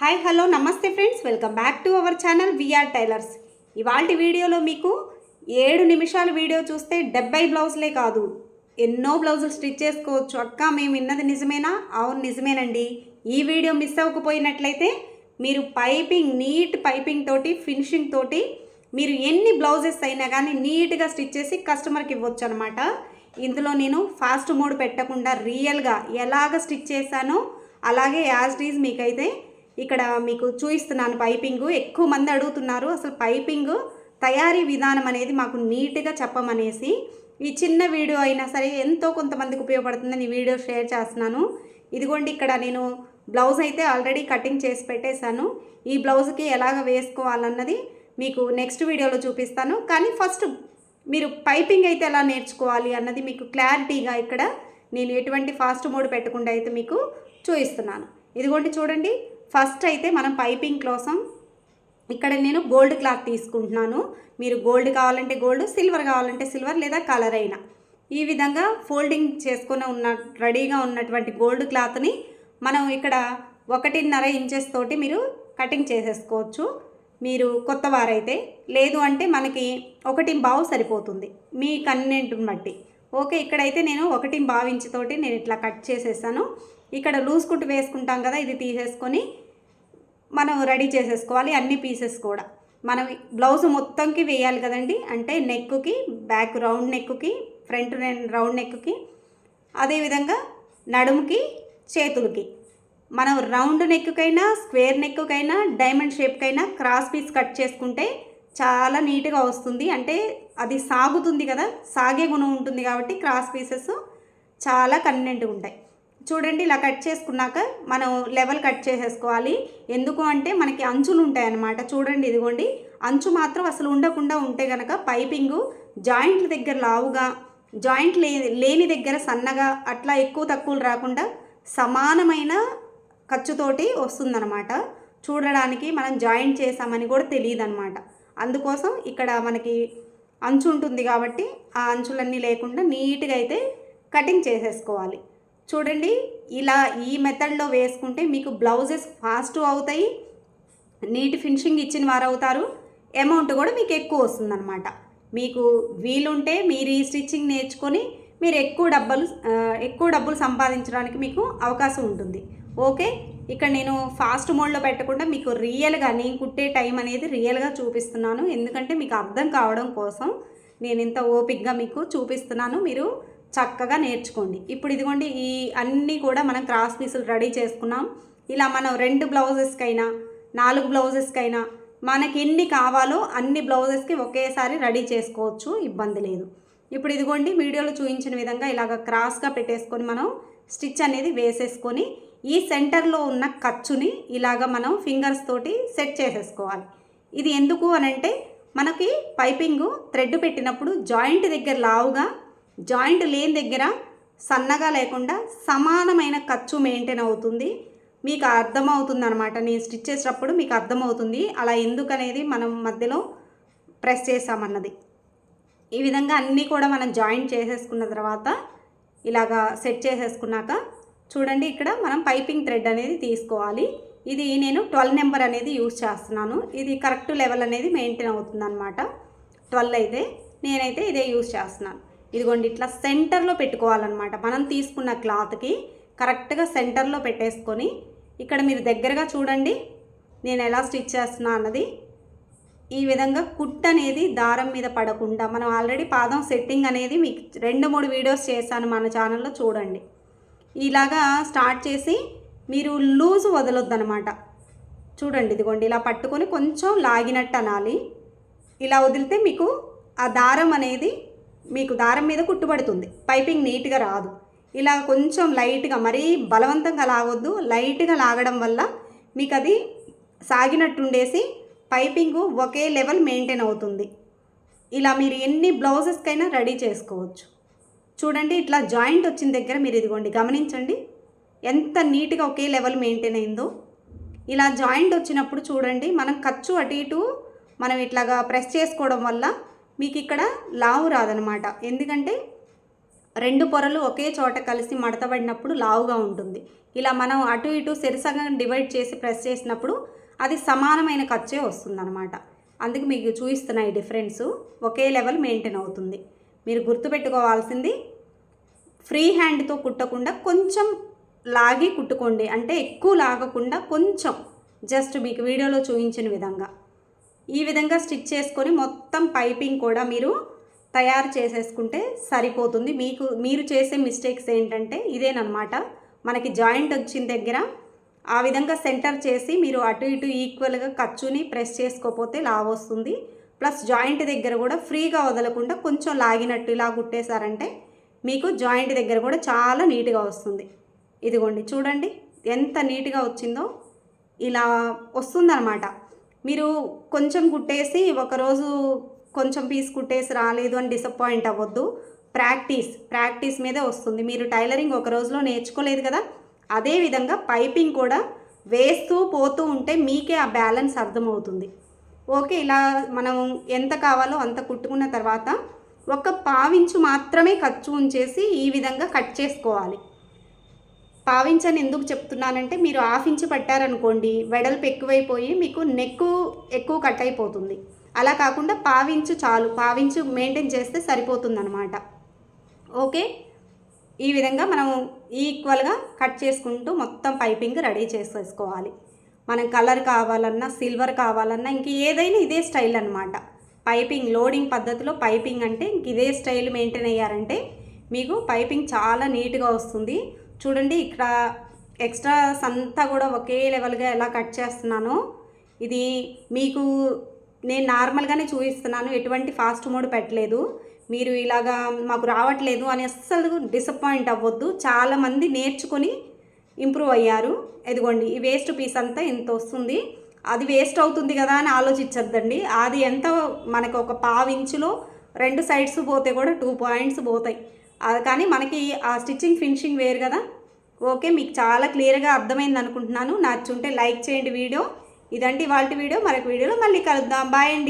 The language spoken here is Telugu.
Hi hello namaste friends welcome back to our channel VR tailors ఇవాళ వీడియోలో మీకు ఏడు నిమిషాల వీడియో చూస్తే డెబ్బై బ్లౌజులే కాదు. ఎన్నో బ్లౌజులు స్టిచ్ చేసుకోవచ్చు. అక్క మేము విన్నది నిజమేనా? అవును నిజమేనండి. ఈ వీడియో మిస్ అవ్వకపోయినట్లయితే మీరు పైపింగ్ నీట్ పైపింగ్ తోటి ఫినిషింగ్ తోటి మీరు ఎన్ని బ్లౌజెస్ అయినా కానీ నీట్గా స్టిచ్ చేసి కస్టమర్కి ఇవ్వచ్చు అనమాట ఇందులో నేను ఫాస్ట్ మోడ్ పెట్టకుండా రియల్గా ఎలాగ స్టిచ్ చేశానో అలాగే యాజ్ డీజ్ మీకైతే ఇక్కడ మీకు చూపిస్తున్నాను పైపింగ్. ఎక్కువ మంది అడుగుతున్నారు అసలు పైపింగ్ తయారీ విధానం అనేది మాకు నీట్గా చెప్పమనేసి. ఈ చిన్న వీడియో అయినా సరే ఎంతో కొంతమందికి ఉపయోగపడుతుందని ఈ వీడియో షేర్ చేస్తున్నాను. ఇదిగోండి ఇక్కడ నేను బ్లౌజ్ అయితే ఆల్రెడీ కటింగ్ చేసి పెట్టేశాను. ఈ బ్లౌజ్కి ఎలాగ వేసుకోవాలన్నది మీకు నెక్స్ట్ వీడియోలో చూపిస్తాను. కానీ ఫస్ట్ మీరు పైపింగ్ అయితే ఎలా నేర్చుకోవాలి అన్నది మీకు క్లారిటీగా ఇక్కడ నేను ఎటువంటి ఫాస్ట్ మోడ్ పెట్టకుండా అయితే మీకు చూపిస్తున్నాను. ఇదిగోండి చూడండి. ఫస్ట్ అయితే మనం పైపింగ్ కోసం ఇక్కడ నేను గోల్డ్ క్లాత్ తీసుకుంటున్నాను. మీరు గోల్డ్ కావాలంటే గోల్డ్ సిల్వర్ కావాలంటే సిల్వర్ లేదా కలర్ అయినా. ఈ విధంగా ఫోల్డింగ్ చేసుకుని ఉన్న రెడీగా ఉన్నటువంటి గోల్డ్ క్లాత్ని మనం ఇక్కడ ఒకటిన్నర ఇంచెస్ తోటి మీరు కటింగ్ చేసేసుకోవచ్చు. మీరు కొత్త వారైతే లేదు అంటే మనకి ఒకటి బావు సరిపోతుంది. మీ కన్వెంట్ని బట్టి. ఓకే ఇక్కడైతే నేను ఒకటి బావు ఇంచుతోటి నేను ఇట్లా కట్ చేసేసాను. ఇక్కడ లూజ్ కుట్టు వేసుకుంటాం కదా ఇది తీసేసుకొని మనం రెడీ చేసేసుకోవాలి అన్ని పీసెస్ కూడా. మనం బ్లౌజ్ మొత్తంకి వేయాలి కదండి అంటే నెక్కుకి బ్యాక్ రౌండ్ నెక్కుకి ఫ్రంట్ రౌండ్ నెక్కుకి అదేవిధంగా నడుముకి చేతులకి. మనం రౌండ్ నెక్కుకైనా స్క్వేర్ నెక్కుకైనా డైమండ్ షేప్కైనా క్రాస్ పీస్ కట్ చేసుకుంటే చాలా నీట్గా వస్తుంది. అంటే అది సాగుతుంది కదా సాగే గుణం ఉంటుంది కాబట్టి క్రాస్ పీసెస్ చాలా కన్వీనెంట్గా ఉంటాయి. చూడండి ఇలా కట్ చేసుకున్నాక మనం లెవెల్ కట్ చేసేసుకోవాలి. ఎందుకు అంటే మనకి అంచులు ఉంటాయన్నమాట. చూడండి ఇదిగోండి. అంచు మాత్రం అసలు ఉండకుండా ఉంటే గనక పైపింగు జాయింట్ల దగ్గర లావుగా జాయింట్ లే లేని దగ్గర సన్నగా అట్లా ఎక్కువ తక్కువలు రాకుండా సమానమైన ఖర్చుతోటి వస్తుందన్నమాట. చూడడానికి మనం జాయింట్ చేసామని కూడా తెలియదు అనమాట అందుకోసం ఇక్కడ మనకి అంచు ఉంటుంది కాబట్టి ఆ అంచులన్నీ లేకుండా నీట్గా అయితే కటింగ్ చేసేసుకోవాలి. చూడండి ఇలా ఈ మెథడ్లో వేసుకుంటే మీకు బ్లౌజెస్ ఫాస్ట్ అవుతాయి. నీట్ ఫినిషింగ్ ఇచ్చిన వారు అవుతారు. అమౌంట్ కూడా మీకు ఎక్కువ వస్తుందన్నమాట. మీకు వీలుంటే మీరు ఈ స్టిచ్చింగ్ నేర్చుకొని మీరు ఎక్కువ డబ్బులు ఎక్కువ డబ్బులు సంపాదించడానికి మీకు అవకాశం ఉంటుంది. ఓకే? ఇక్కడ నేను ఫాస్ట్ మోడ్లో పెట్టకుండా మీకు రియల్గా నేను కుట్టే టైం అనేది రియల్గా చూపిస్తున్నాను. ఎందుకంటే మీకు అర్థం కావడం కోసం నేను ఇంత ఓపిక్గా మీకు చూపిస్తున్నాను. మీరు చక్కగా నేర్చుకోండి. ఇప్పుడు ఇదిగోండి ఈ అన్నీ కూడా మనం క్రాస్ పీసులు రెడీ చేసుకున్నాం. ఇలా మనం రెండు బ్లౌజెస్కైనా నాలుగు బ్లౌజెస్కైనా మనకి ఎన్ని కావాలో అన్ని బ్లౌజెస్కి ఒకేసారి రెడీ చేసుకోవచ్చు ఇబ్బంది లేదు. ఇప్పుడు ఇదిగోండి వీడియోలో చూపించిన విధంగా ఇలాగ క్రాస్గా పెట్టేసుకొని మనం స్టిచ్ అనేది వేసేసుకొని ఈ సెంటర్లో ఉన్న ఖర్చుని ఇలాగ మనం ఫింగర్స్ తోటి సెట్ చేసేసుకోవాలి. ఇది ఎందుకు అనంటే మనకి పైపింగ్ థ్రెడ్ పెట్టినప్పుడు జాయింట్ దగ్గర లావుగా జాయింట్ లేని దగ్గర సన్నగా లేకుండా సమానమైన ఖర్చు మెయింటైన్ అవుతుంది. మీకు అర్థమవుతుంది అనమాట నేను స్టిచ్ చేసేటప్పుడు మీకు అర్థమవుతుంది. అలా ఎందుకనేది మనం మధ్యలో ప్రెస్ చేసామన్నది ఈ విధంగా అన్నీ కూడా మనం జాయింట్ చేసేసుకున్న తర్వాత ఇలాగా సెట్ చేసేసుకున్నాక చూడండి ఇక్కడ మనం పైపింగ్ థ్రెడ్ అనేది తీసుకోవాలి. ఇది నేను ట్వెల్వ్ నెంబర్ అనేది యూజ్ చేస్తున్నాను. ఇది కరెక్ట్ లెవెల్ అనేది మెయింటైన్ అవుతుంది అనమాట ట్వెల్వ్ అయితే నేనైతే ఇదే యూజ్ చేస్తున్నాను. ఇదిగోండి ఇట్లా సెంటర్లో పెట్టుకోవాలన్నమాట. మనం తీసుకున్న క్లాత్కి కరెక్ట్గా సెంటర్లో పెట్టేసుకొని ఇక్కడ మీరు దగ్గరగా చూడండి నేను ఎలా స్టిచ్ చేస్తున్నా అన్నది. ఈ విధంగా కుట్ అనేది దారం మీద పడకుండా మనం ఆల్రెడీ పాదం సెట్టింగ్ అనేది మీకు రెండు మూడు వీడియోస్ చేశాను మన ఛానల్లో చూడండి. ఇలాగా స్టార్ట్ చేసి మీరు లూజ్ వదలొద్దు అనమాట చూడండి ఇదిగోండి ఇలా పట్టుకొని కొంచెం లాగినట్టు అనాలి. ఇలా వదిలితే మీకు ఆ దారం అనేది మీకు దారం మీద కుట్టుబడుతుంది. పైపింగ్ నీట్గా రాదు. ఇలా కొంచెం లైట్గా మరీ బలవంతంగా లాగొద్దు. లైట్గా లాగడం వల్ల మీకు అది సాగినట్టుండేసి పైపింగ్ ఒకే లెవెల్ మెయింటైన్ అవుతుంది. ఇలా మీరు ఎన్ని బ్లౌజెస్కైనా రెడీ చేసుకోవచ్చు. చూడండి ఇట్లా జాయింట్ వచ్చిన దగ్గర మీరు ఇదిగోండి గమనించండి. ఎంత నీట్గా ఒకే లెవెల్ మెయింటైన్ అయిందో. ఇలా జాయింట్ వచ్చినప్పుడు చూడండి మనం ఖర్చు అటు ఇటు మనం ఇట్లాగా ప్రెస్ చేసుకోవడం వల్ల మీకు ఇక్కడ లావు రాదనమాట. ఎందుకంటే రెండు పొరలు ఒకే చోట కలిసి మడతబడినప్పుడు లావుగా ఉంటుంది. ఇలా మనం అటు ఇటు సెరిసగం డివైడ్ చేసి ప్రెస్ చేసినప్పుడు అది సమానమైన ఖర్చే వస్తుందన్నమాట అందుకు మీకు చూపిస్తున్నాయి ఈ డిఫరెన్స్ ఒకే లెవెల్ మెయింటైన్ అవుతుంది. మీరు గుర్తుపెట్టుకోవాల్సింది ఫ్రీ హ్యాండ్తో కుట్టకుండా కొంచెం లాగి కుట్టుకోండి. అంటే ఎక్కువ లాగకుండా కొంచెం జస్ట్ మీకు వీడియోలో చూపించిన విధంగా. ఈ విధంగా స్టిచ్ చేసుకొని మొత్తం పైపింగ్ కూడా మీరు తయారు చేసేసుకుంటే సరిపోతుంది. మీకు మీరు చేసే మిస్టేక్స్ ఏంటంటే ఇదేనమాట. మనకి జాయింట్ వచ్చిన దగ్గర ఆ విధంగా సెంటర్ చేసి మీరు అటు ఇటు ఈక్వల్గా ఖర్చుని ప్రెస్ చేసుకోకపోతే లావ్ వస్తుంది. ప్లస్ జాయింట్ దగ్గర కూడా ఫ్రీగా వదలకుండా కొంచెం లాగినట్టు ఇలా కుట్టేశారంటే మీకు జాయింట్ దగ్గర కూడా చాలా నీట్గా వస్తుంది. ఇదిగోండి చూడండి ఎంత నీట్గా వచ్చిందో ఇలా వస్తుందన్నమాట. మీరు కొంచెం కుట్టేసి ఒకరోజు కొంచెం పీస్ కుట్టేసి రాలేదు అని డిసప్పాయింట్ అవ్వద్దు. ప్రాక్టీస్ ప్రాక్టీస్ మీదే వస్తుంది. మీరు టైలరింగ్ ఒక రోజులో నేర్చుకోలేదు కదా? అదేవిధంగా పైపింగ్ కూడా వేస్తూ పోతూ ఉంటే మీకే ఆ బ్యాలెన్స్ అర్థమవుతుంది. ఓకే ఇలా మనం ఎంత కావాలో అంత కుట్టుకున్న తర్వాత ఒక పావించు మాత్రమే ఖర్చు ఉంచేసి ఈ విధంగా కట్ చేసుకోవాలి. పావించని ఎందుకు చెప్తున్నానంటే మీరు హాఫ్ ఇంచ్ పట్టారనుకోండి వెడల్పు ఎక్కువైపోయి మీకు నెక్కు ఎక్కువ కట్ అయిపోతుంది. అలా కాకుండా పావించు చాలు పావించు మెయింటైన్ చేస్తే సరిపోతుంది అనమాట ఓకే? ఈ విధంగా మనం ఈక్వల్గా కట్ చేసుకుంటూ మొత్తం పైపింగ్ రెడీ చేసేసుకోవాలి. మనం కలర్ కావాలన్నా సిల్వర్ కావాలన్నా ఇంక ఏదైనా ఇదే స్టైల్ అనమాట పైపింగ్ లోడింగ్ పద్ధతిలో పైపింగ్ అంటే ఇంక ఇదే స్టైల్ మెయింటైన్ అయ్యారంటే మీకు పైపింగ్ చాలా నీట్గా వస్తుంది. చూడండి ఇక్కడ ఎక్స్ట్రాస్ అంతా కూడా ఒకే లెవెల్గా ఎలా కట్ చేస్తున్నాను. ఇది మీకు నేను నార్మల్గానే చూపిస్తున్నాను ఎటువంటి ఫాస్ట్ మోడ్ పెట్టలేదు. మీరు ఇలాగా మాకు రావట్లేదు అని అస్సలు డిసప్పాయింట్ అవ్వద్దు. చాలామంది నేర్చుకొని ఇంప్రూవ్ అయ్యారు. ఇదిగోండి ఈ వేస్ట్ పీస్ అంతా ఇంత వస్తుంది. అది వేస్ట్ అవుతుంది కదా అని ఆలోచించద్దండి. అది ఎంత మనకు ఒక పావించులో రెండు సైడ్స్ పోతే కూడా టూ పాయింట్స్ పోతాయి. అది కానీ మనకి ఆ స్టిచ్చింగ్ ఫినిషింగ్ వేరు కదా. ఓకే మీకు చాలా క్లియర్గా అర్థమైంది అనుకుంటున్నాను. నచ్చుంటే లైక్ చేయండి వీడియో. ఇదండి వాళ్ళ వీడియో. మరొక వీడియోలో మళ్ళీ కలుద్దాం. బాయ్ అండి.